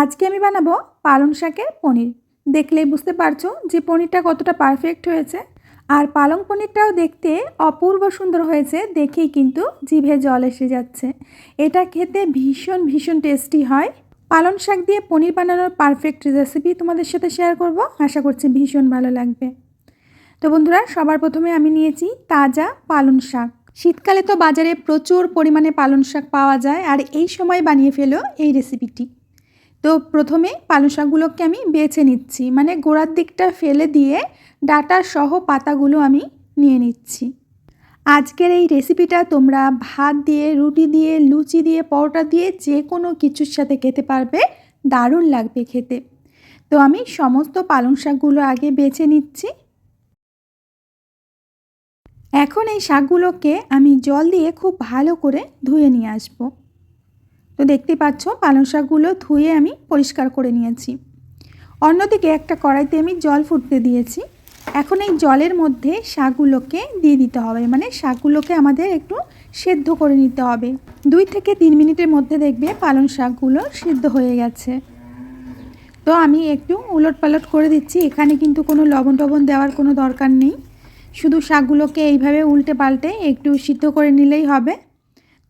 আজকে আমি বানাবো পালং শাকের পনির। দেখলেই বুঝতে পারছ যে পনিরটা কতটা পারফেক্ট হয়েছে। আর পালং পনিরটাও দেখতে অপূর্ব সুন্দর হয়েছে, দেখেই কিন্তু জিভে জল এসে যাচ্ছে। এটা খেতে ভীষণ ভীষণ টেস্টি হয়। পালং শাক দিয়ে পনির বানানোর পারফেক্ট রেসিপি তোমাদের সাথে শেয়ার করব। আশা করছি ভীষণ ভালো লাগবে। তো বন্ধুরা, সবার প্রথমে আমি নিয়েছি তাজা পালং শাক। শীতকালে তো বাজারে প্রচুর পরিমাণে পালং শাক পাওয়া যায়, আর এই সময় বানিয়ে ফেলো এই রেসিপিটি তো প্রথমে পালং শাকগুলোকে আমি বেছে নিচ্ছি। মানে গোড়ার দিকটা ফেলে দিয়ে ডাটা সহ পাতাগুলো আমি নিয়ে নিচ্ছি। আজকের এই রেসিপিটা তোমরা ভাত দিয়ে, রুটি দিয়ে, লুচি দিয়ে, পরোটা দিয়ে যে কোনো কিছুর সাথে খেতে পারবে। দারুণ লাগবে খেতে। তো আমি সমস্ত পালং শাকগুলো আগে বেছে নিচ্ছি। এখন এই শাকগুলোকে আমি জল দিয়ে খুব ভালো করে ধুয়ে নিয়ে আসব। তো দেখতে পাচ্ছ, পালং শাকগুলো ধুয়ে আমি পরিষ্কার করে নিয়েছি। অন্যদিকে একটা কড়াইতে আমি জল ফুটতে দিয়েছি। এখন এই জলের মধ্যে শাকগুলোকে দিয়ে দিতে হবে। মানে শাকগুলোকে আমাদের একটু সেদ্ধ করে নিতে হবে। দুই থেকে তিন মিনিটের মধ্যে দেখবে পালং শাকগুলো সিদ্ধ হয়ে গেছে। তো আমি একটু উলট পালট করে দিচ্ছি। এখানে কিন্তু কোনো লবণ টবণ দেওয়ার কোনো দরকার নেই। শুধু শাকগুলোকে এইভাবে উল্টে পাল্টে একটু সিদ্ধ করে নিলেই হবে।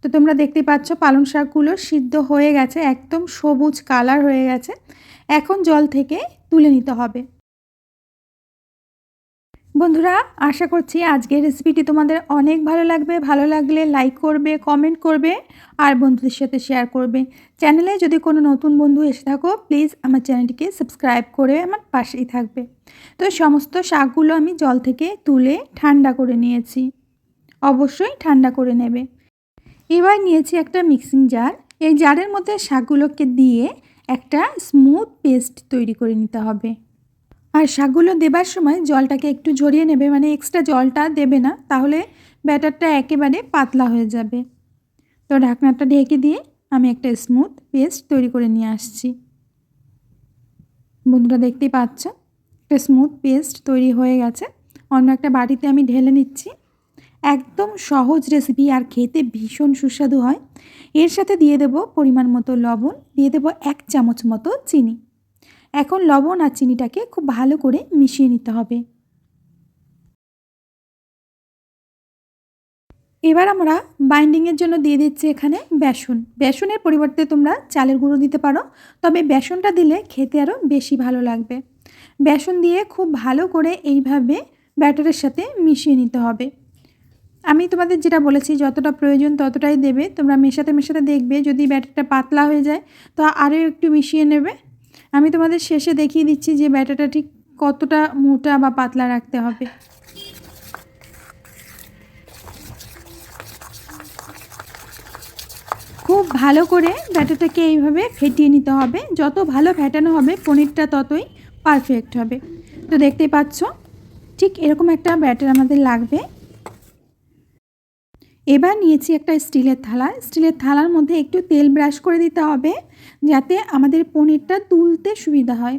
তো তোমরা দেখতে পাচ্ছ পালং শাকগুলো সিদ্ধ হয়ে গেছে, একদম সবুজ কালার হয়ে গেছে। এখন জল থেকে তুলে নিতে হবে। বন্ধুরা, আশা করছি আজকের রেসিপিটি তোমাদের অনেক ভালো লাগবে। ভালো লাগলে লাইক করবে কমেন্ট করবে আর বন্ধুদের সাথে শেয়ার করবে। চ্যানেলে যদি কোনো নতুন বন্ধু এসে থাকো প্লিজ আমার চ্যানেলটিকে সাবস্ক্রাইব করে আমার পাশেই থাকবে। তো সমস্ত শাকগুলো আমি জল থেকে তুলে ঠান্ডা করে নিয়েছি। অবশ্যই ঠান্ডা করে নেবে। এবার নিয়েছি একটা মিক্সিং জার এই জারের মধ্যে শাকগুলোকে দিয়ে একটা স্মুথ পেস্ট তৈরি করে নিতে হবে। আর শাকগুলো দেবার সময় জলটাকে একটু ঝরিয়ে নেবে মানে এক্সট্রা জলটা দেবে না, তাহলে ব্যাটারটা একেবারে পাতলা হয়ে যাবে। তো ঢাকনাটা ঢেকে দিয়ে আমি একটা স্মুথ পেস্ট তৈরি করে নিয়ে আসছি। বন্ধুরা দেখতেই পাচ্ছ? একটা স্মুথ পেস্ট তৈরি হয়ে গেছে। অন্য একটা বাটিতে আমি ঢেলে নিচ্ছি। একদম সহজ রেসিপি আর খেতে ভীষণ সুস্বাদু হয়। এর সাথে দিয়ে দেব পরিমাণ মতো লবণ, দিয়ে দেব এক চামচ মতো চিনি। এখন লবণ আর চিনিটাকে খুব ভালো করে মিশিয়ে নিতে হবে। এবার আমরা বাইন্ডিংয়ের জন্য দিয়ে দিচ্ছি এখানে বেসন। বেসনের পরিবর্তে তোমরা চালের গুঁড়ো দিতে পারো, তবে বেসনটা দিলে খেতে আরও বেশি ভালো লাগবে। বেসন দিয়ে খুব ভালো করে এইভাবে ব্যাটারের সাথে মিশিয়ে নিতে হবে। আমি তোমাদের যেটা বলেছি, যতটা প্রয়োজন ততটাই দেবে। তোমরা মেশাতে মেশাতে দেখবে, যদি ব্যাটারটা পাতলা হয়ে যায়, তো আরও একটু মিশিয়ে নেবে। আমি তোমাদের শেষে দেখিয়ে দিচ্ছি যে ব্যাটারটা ঠিক কতটা মোটা বা পাতলা রাখতে হবে। খুব ভালো করে ব্যাটারটাকে এইভাবে ফেটিয়ে নিতে হবে। যত ভালো ফেটানো হবে, পনিরটা ততই পারফেক্ট হবে। তো দেখতেই পাচ্ছ, ঠিক এরকম একটা ব্যাটার আমাদের লাগবে। এবার নিয়েছি একটা স্টিলের থালা। স্টিলের থালার মধ্যে একটু তেল ব্রাশ করে দিতে হবে, যাতে আমাদের পনিরটা তুলতে সুবিধা হয়।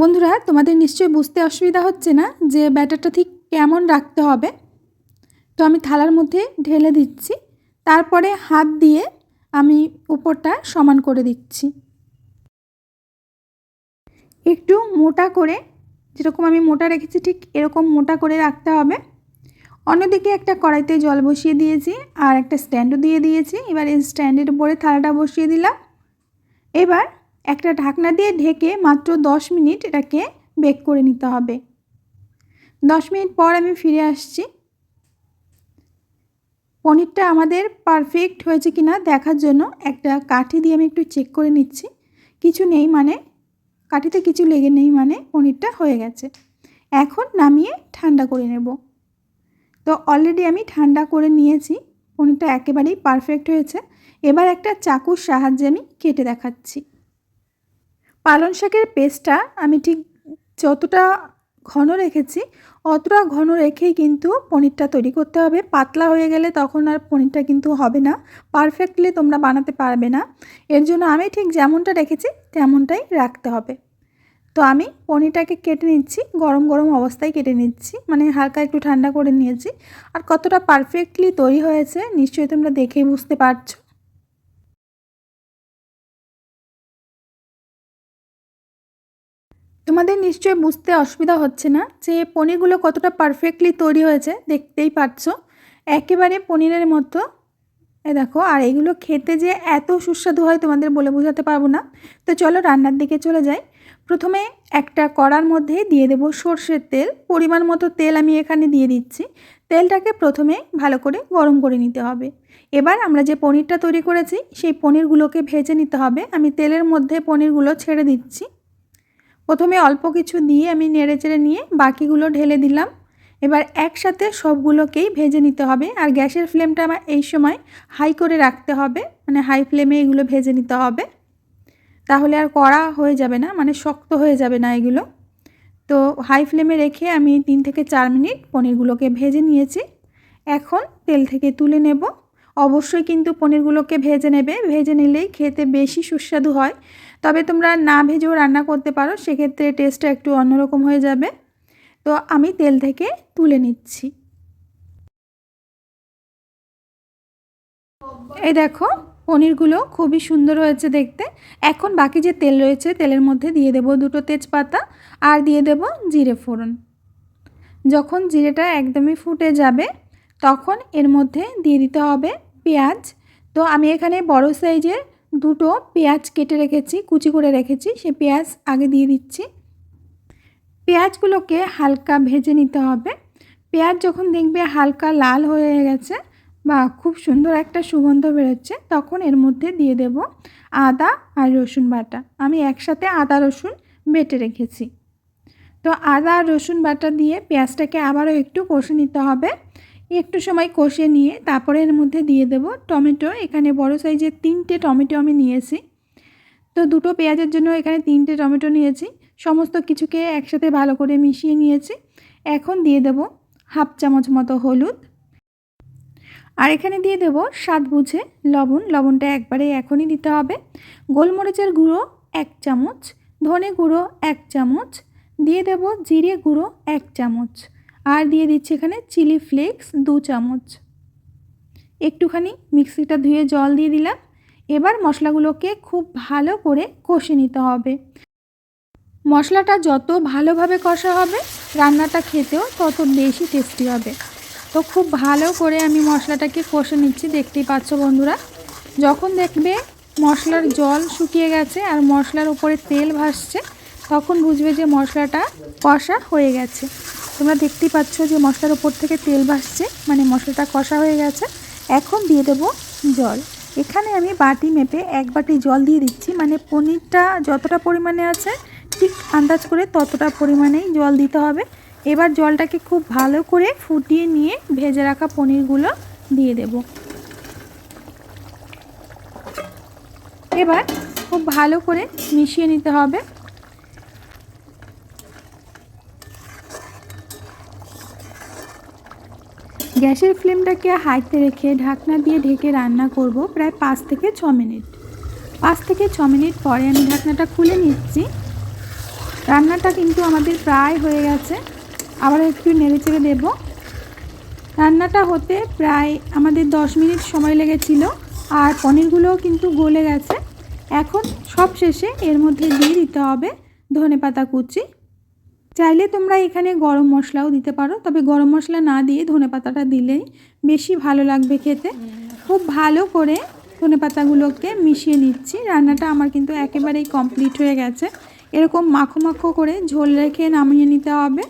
বন্ধুরা, তোমাদের নিশ্চয়ই বুঝতে অসুবিধা হচ্ছে না যে ব্যাটারটা ঠিক কেমন রাখতে হবে? তো আমি থালার মধ্যে ঢেলে দিচ্ছি। তারপরে হাত দিয়ে আমি উপরটা সমান করে দিচ্ছি। একটু মোটা করে যেরকম আমি মোটা রেখেছি, ঠিক এরকম মোটা করে রাখতে হবে। অন্যদিকে একটা কড়াইতে জল বসিয়ে দিয়েছি আর একটা স্ট্যান্ডও দিয়ে দিয়েছি। এবার এই স্ট্যান্ডের উপরে থালাটা বসিয়ে দিলাম। এবার একটা ঢাকনা দিয়ে ঢেকে মাত্র দশ মিনিট এটাকে বেক করে নিতে হবে। দশ মিনিট পর আমি ফিরে আসছি। পনিরটা আমাদের পারফেক্ট হয়েছে কি না দেখার জন্য একটা কাঠি দিয়ে আমি একটু চেক করে নিচ্ছি। কিছু নেই মানে কাঠিতে কিছু লেগে নেই মানে পনিরটা হয়ে গেছে। এখন নামিয়ে ঠান্ডা করে নেব। তো অলরেডি আমি ঠান্ডা করে নিয়েছি, পনিরটা একেবারেই পারফেক্ট হয়েছে। এবার একটা চাকুর সাহায্যে আমি কেটে দেখাচ্ছি। পালং শাকের পেস্টটা আমি ঠিক যতটা ঘন রেখেছি। অতটা ঘন রেখেই কিন্তু পনিরটা তৈরি করতে হবে। পাতলা হয়ে গেলে তখন আর পনিরটা কিন্তু হবে না। পারফেক্টলি তোমরা বানাতে পারবে না। এর জন্য আমি ঠিক যেমনটা রেখেছি তেমনটাই রাখতে হবে। তো আমি পনিরটাকে কেটে নিচ্ছি, গরম গরম অবস্থায় কেটে নিচ্ছি মানে হালকা একটু ঠান্ডা করে নিয়েছি। আর কতটা পারফেক্টলি তৈরি হয়েছে নিশ্চয়ই তোমরা দেখেই বুঝতে পারছ। তোমাদের নিশ্চয়ই বুঝতে অসুবিধা হচ্ছে না যে পনিরগুলো কতটা পারফেক্টলি তৈরি হয়েছে, দেখতেই পাচ্ছ। একেবারে পনিরের মতো। এ দেখো, আর এগুলো খেতে যে এত সুস্বাদু হয় তোমাদের বলে বোঝাতে পারব না। তো চলো রান্নার দিকে চলে যাই। প্রথমে একটা কড়ার মধ্যে দিয়ে দেবো সর্ষের তেল। পরিমাণ মতো তেল আমি এখানে দিয়ে দিচ্ছি। তেলটাকে প্রথমে ভালো করে গরম করে নিতে হবে। এবার আমরা যে পনিরটা তৈরি করেছি, সেই পনিরগুলোকে ভেজে নিতে হবে। আমি তেলের মধ্যে পনিরগুলো ছেড়ে দিচ্ছি। প্রথমে অল্প কিছু দিয়ে আমি নেড়ে চেড়ে নিয়ে বাকিগুলো ঢেলে দিলাম। এবার একসাথে সবগুলোকেই ভেজে নিতে হবে আর গ্যাসের ফ্লেমটা আমার এই সময় হাই করে রাখতে হবে মানে হাই ফ্লেমে এগুলো ভেজে নিতে হবে। তাহলে আর কড়া হয়ে যাবে না মানে শক্ত হয়ে যাবে না এগুলো। তো হাই ফ্লেমে রেখে আমি তিন থেকে চার মিনিট পনিরগুলোকে ভেজে নিয়েছি। এখন তেল থেকে তুলে নেব। অবশ্যই কিন্তু পনিরগুলোকে ভেজে নেবে। ভেজে নিলেই খেতে বেশি সুস্বাদু হয়। তবে তোমরা না ভেজেও রান্না করতে পারো, সেক্ষেত্রে টেস্টটা একটু অন্যরকম হয়ে যাবে। তো আমি তেল থেকে তুলে নিচ্ছি। এই দেখো, পনিরগুলো খুবই সুন্দর হয়েছে দেখতে। এখন বাকি যে তেল রয়েছে, তেলের মধ্যে দিয়ে দেব দুটো তেজপাতা আর দিয়ে দেব জিরে ফোড়ন। যখন জিরেটা একদমই ফুটে যাবে, তখন এর মধ্যে দিয়ে দিতে হবে পেঁয়াজ। তো আমি এখানে বড় সাইজের দুটো পেঁয়াজ কেটে রেখেছি, কুচি করে রেখেছি, সে পেঁয়াজ আগে দিয়ে দিচ্ছি। পেঁয়াজগুলোকে হালকা ভেজে নিতে হবে। পেঁয়াজ যখন দেখবে হালকা লাল হয়ে গেছে বা খুব সুন্দর একটা সুগন্ধ বেরোচ্ছে, তখন এর মধ্যে দিয়ে দেব আদা আর রসুন বাটা। আমি একসাথে আদা, রসুন বেটে রেখেছি। তো আদা আর রসুন বাটা দিয়ে পেঁয়াজটাকে আবারও একটু কষে নিতে হবে। একটু সময় কষে নিয়ে তারপরে এর মধ্যে দিয়ে দেব টমেটো। এখানে বড় সাইজের তিনটে টমেটো আমি নিয়েছি। তো দুটো পেঁয়াজের জন্য এখানে তিনটে টমেটো নিয়েছি। সমস্ত কিছুকে একসাথে ভালো করে মিশিয়ে নিয়েছি। এখন দিয়ে দেব হাফ চামচ মতো হলুদ। আর এখানে দিয়ে দেব স্বাদ বুঝে লবণ। লবণটা একবারে এখনই দিতে হবে। গোলমরিচের গুঁড়ো এক চামচ, ধনে গুঁড়ো এক চামচ, দিয়ে দেব জিরে গুঁড়ো এক চামচ। আর দিয়ে দিচ্ছি এখানে চিলি ফ্লেক্স দু চামচ। একটুখানি মিক্সিটা ধুয়ে জল দিয়ে দিলাম। এবার মশলাগুলোকে খুব ভালো করে কষে নিতে হবে। মশলাটা যত ভালোভাবে কষা হবে, রান্নাটা খেতেও তত বেশি টেস্টি হবে। তো খুব ভালো করে আমি মশলাটাকে কষে নিচ্ছি, দেখতেই পাচ্ছ বন্ধুরা। যখন দেখবে মশলার জল শুকিয়ে গেছে আর মশলার উপরে তেল ভাসছে, তখন বুঝবে যে মশলাটা কষা হয়ে গেছে। তোমরা দেখতেই পাচ্ছ যে মশলার ওপর থেকে তেল ভাসছে মানে মশলাটা কষা হয়ে গেছে। এখন দিয়ে দেব জল। এখানে আমি বাটি মেপে এক বাটি জল দিয়ে দিচ্ছি মানে পনিরটা যতটা পরিমাণে আছে, ঠিক আন্দাজ করে ততটা পরিমাণেই জল দিতে হবে। এবার জলটাকে খুব ভালো করে ফুটিয়ে নিয়ে ভেজে রাখা পনিরগুলো দিয়ে দেব। এবার খুব ভালো করে মিশিয়ে নিতে হবে। গ্যাসের ফ্লেমটাকে হাইতে রেখে ঢাকনা দিয়ে ঢেকে রান্না করব প্রায় পাঁচ থেকে ছ মিনিট। পাঁচ থেকে ছ মিনিট পরে আমি ঢাকনাটা খুলে নিচ্ছি। রান্নাটা কিন্তু আমাদের প্রায় হয়ে গেছে। আবার একটু নেড়ে চেড়ে দেবো। রান্নাটা হতে প্রায় আমাদের দশ মিনিট সময় লেগেছিল আর পনিরগুলোও কিন্তু গলে গেছে। এখন সব শেষে এর মধ্যে দিয়ে দিতে হবে ধনে পাতা কুচি। চাইলে তোমরা এখানে গরম মশলাও দিতে পারো, তবে গরম মশলা না দিয়ে ধনে পাতাটা দিলেই বেশি ভালো লাগবে খেতে। খুব ভালো করে ধনে পাতাগুলোকে মিশিয়ে নিচ্ছি। রান্নাটা আমার কিন্তু একেবারেই কমপ্লিট হয়ে গেছে। এরকম মাখো মাখো করে ঝোল রেখে নামিয়ে নিতে হবে।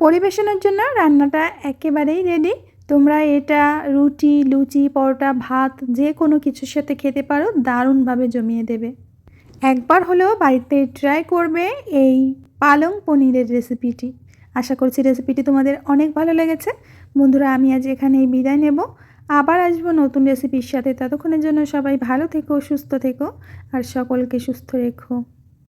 পরিবেশনের জন্য রান্নাটা একেবারেই রেডি তোমরা এটা রুটি, লুচি, পরোটা, ভাত, যে কোনো কিছুর সাথে খেতে পারো, দারুণভাবে জমিয়ে দেবে। একবার হলেও বাড়িতে ট্রাই করবে এই পালং পনিরের রেসিপিটি আশা করছি রেসিপিটি তোমাদের অনেক ভালো লেগেছে। বন্ধুরা, আমি আজ এখানেই বিদায় নেব। আবার আসব নতুন রেসিপির সাথে। ততক্ষণের জন্য সবাই ভালো থেকো, সুস্থ থেকো, আর সকলকে সুস্থ রেখো।